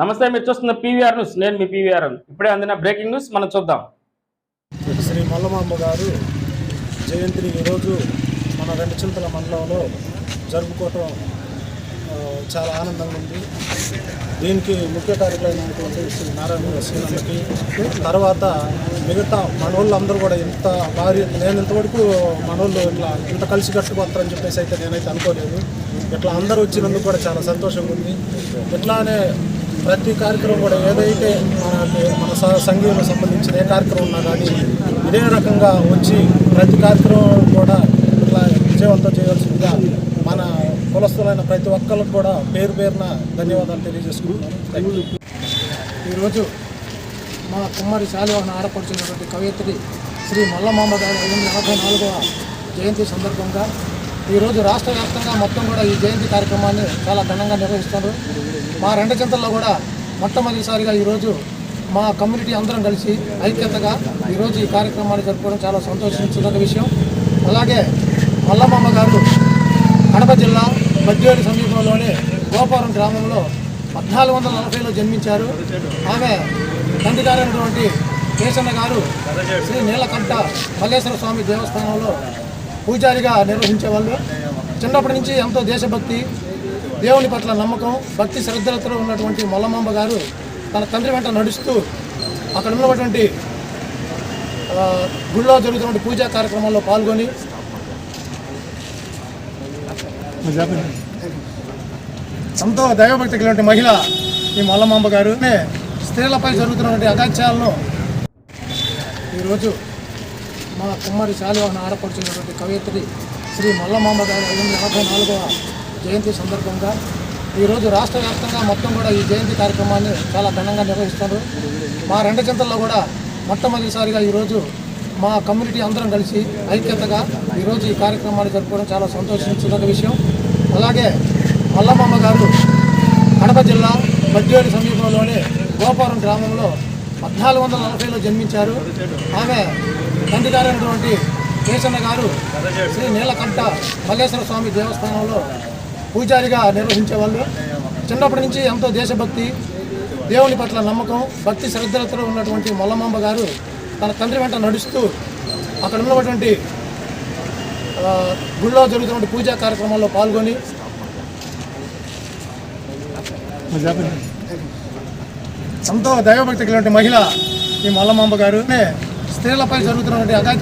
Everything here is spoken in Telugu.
నమస్తే మీరు చూస్తున్న పీవీఆర్ న్యూస్. నేను మీ పీవీఆర్ ఇప్పుడే అందిన బ్రేకింగ్ న్యూస్ మనం చూద్దాం. శ్రీ మల్లమాంబ గారు జయంతిని ఈరోజు మన రెండు చింతల మండలంలో జరుపుకోవటం చాలా ఆనందంగా ఉంది. దీనికి ముఖ్య కార్యక్రమైనటువంటి శ్రీ నారాయణ శ్రీనన్నకి తర్వాత మిగతా మనోళ్ళందరూ కూడా ఇంత భారీ నేను ఇంతవరకు మనోళ్ళు ఇట్లా ఇంత కలిసి కట్టుకోస్తారని చెప్పేసి అయితే నేనైతే అనుకోలేదు. ఇట్లా అందరూ వచ్చినందుకు కూడా చాలా సంతోషంగా ఉంది. ఇట్లానే ప్రతి కార్యక్రమం కూడా ఏదైతే మనకి మన సంఘీయులకు సంబంధించిన ఏ కార్యక్రమం ఉన్నా కానీ ఇదే రకంగా వచ్చి ప్రతి కార్యక్రమం కూడా ఇట్లా విజయవంతం చేయాల్సిందిగా మన కులస్తులైన ప్రతి ఒక్కరికి కూడా పేరు పేరున ధన్యవాదాలు తెలియజేసుకుంటున్నాను. ఈరోజు మా కుమ్మరి శాలివాహన ఆడపడుచున్నటువంటి కవయిత్రి శ్రీ మల్లమాంబ గారి ఐదు వందల ఎనభై నాలుగవ జయంతి సందర్భంగా ఈరోజు రాష్ట్ర వ్యాప్తంగా మొత్తం కూడా ఈ జయంతి కార్యక్రమాన్ని చాలా ఘనంగా నిర్వహిస్తారు మా రెండు చింతల్లో కూడా మొట్టమొదటిసారిగా ఈరోజు మా కమ్యూనిటీ అందరం కలిసి ఐక్యతగా ఈరోజు ఈ కార్యక్రమాన్ని జరుపుకోవడం చాలా సంతోషించదగ్గ విషయం. అలాగే మల్లమాంబ గారు కడప జిల్లా బద్వేలు సమీపంలోని గోపారం గ్రామంలో పద్నాలుగు వందల నలభైలో జన్మించారు. ఆమె తండ్రి గారైనటువంటి కేశన్న గారు శ్రీ నీలకంఠ మల్లేశ్వర స్వామి దేవస్థానంలో పూజారిగా నిర్వహించేవాళ్ళు. చిన్నప్పటి నుంచి ఎంతో దేశభక్తి దేవుని పట్ల నమ్మకం భక్తి శ్రద్ధలతో ఉన్నటువంటి మల్లమాంబ గారు తన తండ్రి వెంట నడుస్తూ అక్కడ ఉన్నటువంటి గుళ్ళో జరుగుతున్నటువంటి పూజా కార్యక్రమాల్లో పాల్గొని ఎంతో దైవభక్తి కలిగినటువంటి మహిళ ఈ మల్లమాంబ గారు. నే స్త్రీలపై జరుగుతున్నటువంటి అగాత్యాలను ఈరోజు మా కుమ్మరి శాలివాహన ఆడపడుచున్నటువంటి కవయిత్రి శ్రీ మల్లమాంబ గారి ఐదు వందల ఎనభై నాలుగవ జయంతి సందర్భంగా ఈరోజు రాష్ట్ర వ్యాప్తంగా మొత్తం కూడా ఈ జయంతి కార్యక్రమాన్ని చాలా ఘనంగా నిర్వహిస్తారు మా రెండు చింతల్లో కూడా మొట్టమొదటిసారిగా ఈరోజు మా కమ్యూనిటీ అందరం కలిసి ఐక్యతగా ఈరోజు ఈ కార్యక్రమాన్ని జరుపుకోవడం చాలా సంతోషించిన విషయం. అలాగే మల్లమ్మమ్మ గారు కడప జిల్లా బద్వేలు సమీపంలోని గోపారం గ్రామంలో పద్నాలుగు వందల నలభైలో జన్మించారు. ఆమె తండ్రి గారైనటువంటి కేశన్న గారు శ్రీ నీలకంఠ మల్లేశ్వర స్వామి దేవస్థానంలో పూజారిగా నిర్వహించేవాళ్ళు. చిన్నప్పటి నుంచి ఎంతో దేశభక్తి దేవుని పట్ల నమ్మకం భక్తి శ్రద్ధలతో ఉన్నటువంటి మల్లమ్మ గారు తన తండ్రి వెంట నడుస్తూ అక్కడ ఉన్నటువంటి గుళ్ళో జరుగుతున్న పూజా కార్యక్రమాల్లో పాల్గొని ఎంతో దైవభక్తి కలిగినటువంటి మహిళ ఈ మల్లమాంబ గారు. నే స్త్రీలపై జరుగుతున్నటువంటి అగాత్య